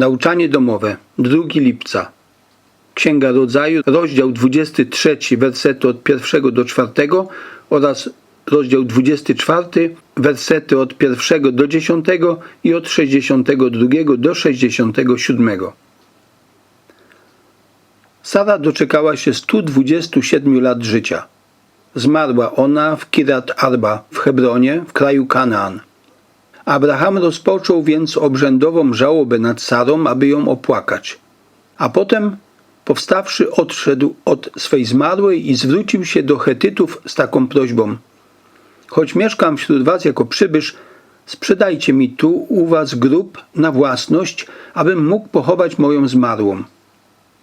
Nauczanie domowe, 2 lipca. Księga Rodzaju, rozdział 23, wersety od 1 do 4 oraz rozdział 24, wersety od 1 do 10 i od 62 do 67. Sara doczekała się 127 lat życia. Zmarła ona w Kirat Arba w Hebronie w kraju Kanaan. Abraham rozpoczął więc obrzędową żałobę nad Sarą, aby ją opłakać. A potem, powstawszy, odszedł od swej zmarłej i zwrócił się do Chetytów z taką prośbą. Choć mieszkam wśród was jako przybysz, sprzedajcie mi tu u was grób na własność, abym mógł pochować moją zmarłą.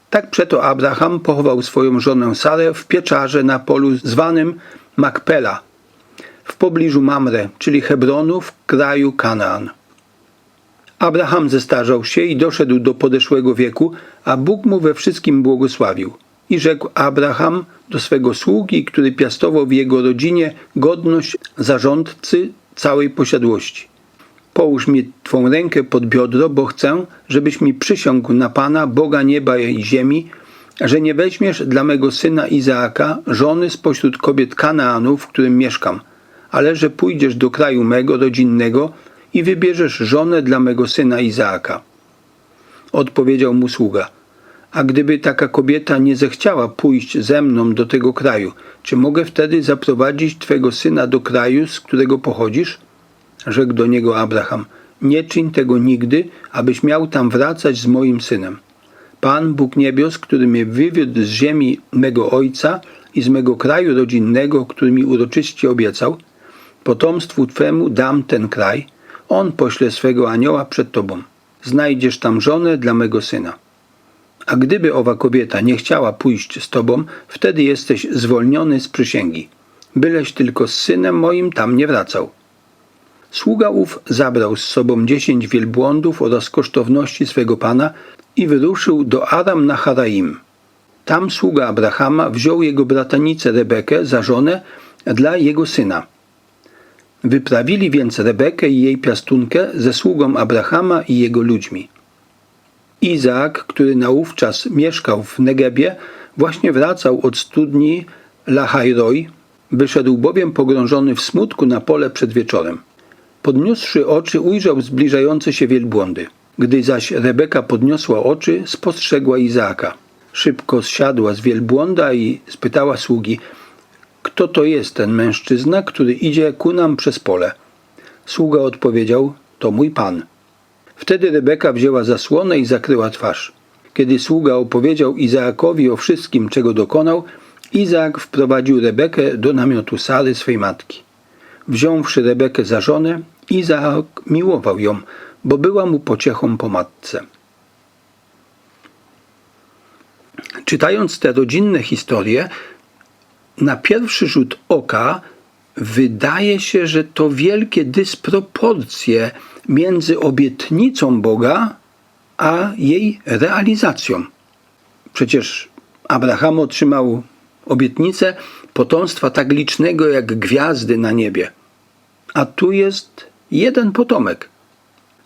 Tak przeto Abraham pochował swoją żonę Sarę w pieczarze na polu zwanym Makpela, w pobliżu Mamre, czyli Hebronu w kraju Kanaan. Abraham zestarzał się i doszedł do podeszłego wieku, a Bóg mu we wszystkim błogosławił. I rzekł Abraham do swego sługi, który piastował w jego rodzinie godność zarządcy całej posiadłości. Połóż mi Twą rękę pod biodro, bo chcę, żebyś mi przysiągł na Pana, Boga nieba i ziemi, że nie weźmiesz dla mego syna Izaaka żony spośród kobiet Kanaanu, w którym mieszkam, ale że pójdziesz do kraju mego rodzinnego i wybierzesz żonę dla mego syna Izaaka. Odpowiedział mu sługa, a gdyby taka kobieta nie zechciała pójść ze mną do tego kraju, czy mogę wtedy zaprowadzić Twego syna do kraju, z którego pochodzisz? Rzekł do niego Abraham, nie czyń tego nigdy, abyś miał tam wracać z moim synem. Pan, Bóg niebios, który mnie wywiódł z ziemi mego ojca i z mego kraju rodzinnego, który mi uroczyście obiecał, potomstwu Twemu dam ten kraj, on pośle swego anioła przed Tobą. Znajdziesz tam żonę dla mego syna. A gdyby owa kobieta nie chciała pójść z Tobą, wtedy jesteś zwolniony z przysięgi. Byleś tylko z synem moim tam nie wracał. Sługa ów zabrał z sobą dziesięć wielbłądów oraz kosztowności swego pana i wyruszył do Aram na Haraim. Tam sługa Abrahama wziął jego bratanicę Rebekę za żonę dla jego syna. Wyprawili więc Rebekę i jej piastunkę ze sługą Abrahama i jego ludźmi. Izaak, który naówczas mieszkał w Negebie, właśnie wracał od studni Lahairoi, wyszedł bowiem pogrążony w smutku na pole przed wieczorem. Podniósłszy oczy, ujrzał zbliżające się wielbłądy. Gdy zaś Rebeka podniosła oczy, spostrzegła Izaaka. Szybko zsiadła z wielbłąda i spytała sługi, kto to jest ten mężczyzna, który idzie ku nam przez pole. Sługa odpowiedział, to mój pan. Wtedy Rebeka wzięła zasłonę i zakryła twarz. Kiedy sługa opowiedział Izaakowi o wszystkim, czego dokonał, Izaak wprowadził Rebekę do namiotu Sary swej matki. Wziąwszy Rebekę za żonę, Izaak miłował ją, bo była mu pociechą po matce. Czytając te rodzinne historie, na pierwszy rzut oka wydaje się, że to wielkie dysproporcje między obietnicą Boga a jej realizacją. Przecież Abraham otrzymał obietnicę potomstwa tak licznego jak gwiazdy na niebie. A tu jest jeden potomek.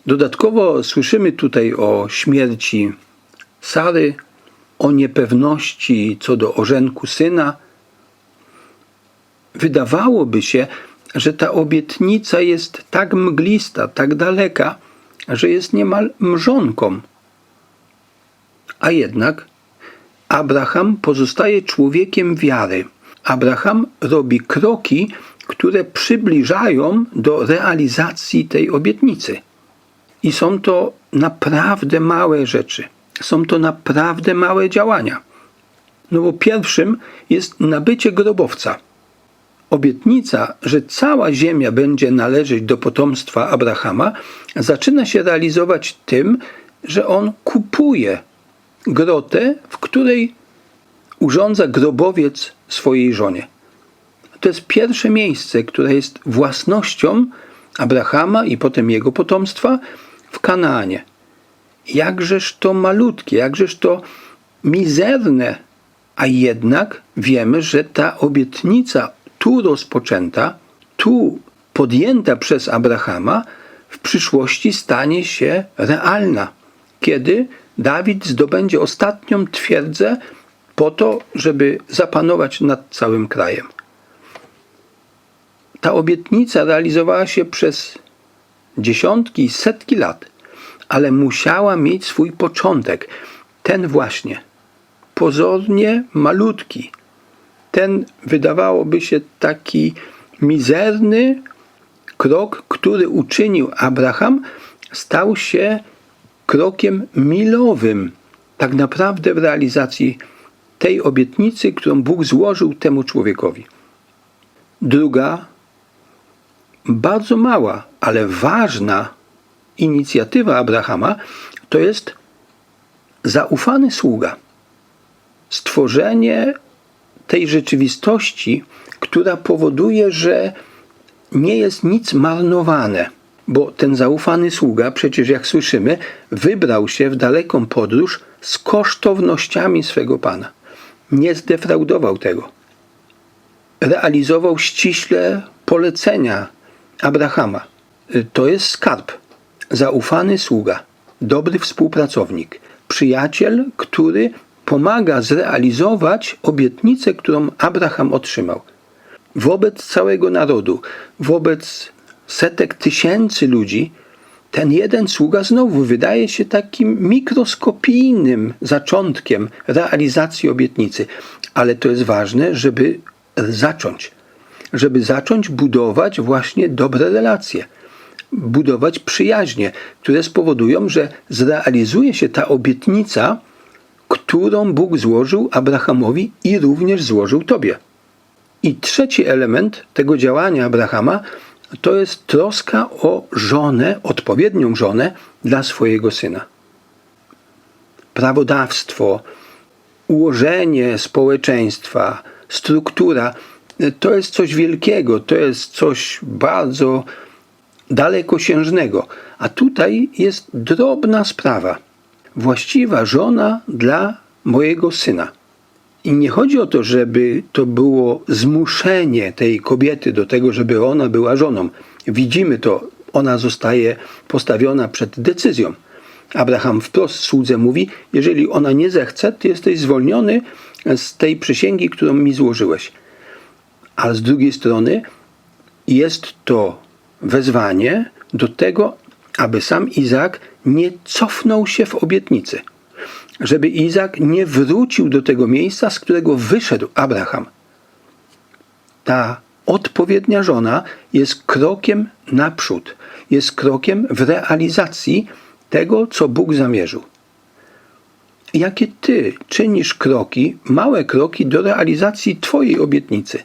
Dodatkowo słyszymy tutaj o śmierci Sary, o niepewności co do orzenku syna. Wydawałoby się, że ta obietnica jest tak mglista, tak daleka, że jest niemal mrzonką. A jednak Abraham pozostaje człowiekiem wiary. Abraham robi kroki, które przybliżają do realizacji tej obietnicy. I są to naprawdę małe rzeczy. Są to naprawdę małe działania. No bo pierwszym jest nabycie grobowca. Obietnica, że cała ziemia będzie należeć do potomstwa Abrahama, zaczyna się realizować tym, że on kupuje grotę, w której urządza grobowiec swojej żonie. To jest pierwsze miejsce, które jest własnością Abrahama i potem jego potomstwa w Kanaanie. Jakżeż to malutkie, jakżeż to mizerne, a jednak wiemy, że ta obietnica tu rozpoczęta, tu podjęta przez Abrahama, w przyszłości stanie się realna. kiedy Dawid zdobędzie ostatnią twierdzę po to, żeby zapanować nad całym krajem. Ta obietnica realizowała się przez dziesiątki, setki lat, ale musiała mieć swój początek. Ten właśnie, pozornie malutki, ten wydawałoby się taki mizerny krok, który uczynił Abraham, stał się krokiem milowym, tak naprawdę w realizacji tej obietnicy, którą Bóg złożył temu człowiekowi. Druga, bardzo mała, ale ważna inicjatywa Abrahama to jest zaufany sługa. Stworzenie tej rzeczywistości, która powoduje, że nie jest nic marnowane, bo ten zaufany sługa, przecież jak słyszymy, wybrał się w daleką podróż z kosztownościami swego pana. Nie zdefraudował tego. Realizował ściśle polecenia Abrahama. To jest skarb, zaufany sługa, dobry współpracownik, przyjaciel, który pomaga zrealizować obietnicę, którą Abraham otrzymał. Wobec całego narodu, wobec setek tysięcy ludzi, ten jeden sługa znowu wydaje się takim mikroskopijnym zaczątkiem realizacji obietnicy. Ale to jest ważne, żeby zacząć, żeby zacząć budować właśnie dobre relacje, budować przyjaźnie, które spowodują, że zrealizuje się ta obietnica, którą Bóg złożył Abrahamowi i również złożył Tobie. I trzeci element tego działania Abrahama to jest troska o żonę, odpowiednią żonę dla swojego syna. Prawodawstwo, ułożenie społeczeństwa, struktura to jest coś wielkiego, to jest coś bardzo dalekosiężnego. A tutaj jest drobna sprawa. Właściwa żona dla mojego syna. I nie chodzi o to, żeby to było zmuszenie tej kobiety do tego, żeby ona była żoną. Widzimy to, ona zostaje postawiona przed decyzją. Abraham wprost słudze mówi: Jeżeli ona nie zechce, ty jesteś zwolniony z tej przysięgi, którą mi złożyłeś. A z drugiej strony jest to wezwanie do tego, aby sam Izak nie cofnął się w obietnicy żeby Izak nie wrócił do tego miejsca, z którego wyszedł Abraham. Ta odpowiednia żona jest krokiem naprzód, jest krokiem w realizacji tego, co Bóg zamierzył. Jakie ty czynisz kroki, małe kroki do realizacji Twojej obietnicy?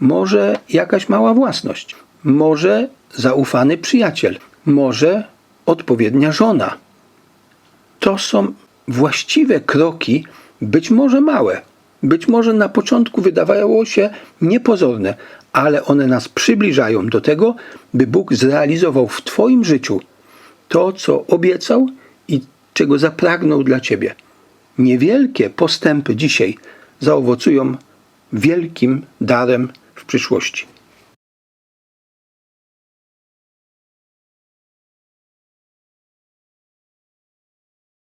Może jakaś mała własność, może zaufany przyjaciel, może odpowiednia żona. To są właściwe kroki, być może małe, być może na początku wydawało się niepozorne, ale one nas przybliżają do tego, by Bóg zrealizował w Twoim życiu to, co obiecał i czego zapragnął dla Ciebie. Niewielkie postępy dzisiaj zaowocują wielkim darem w przyszłości.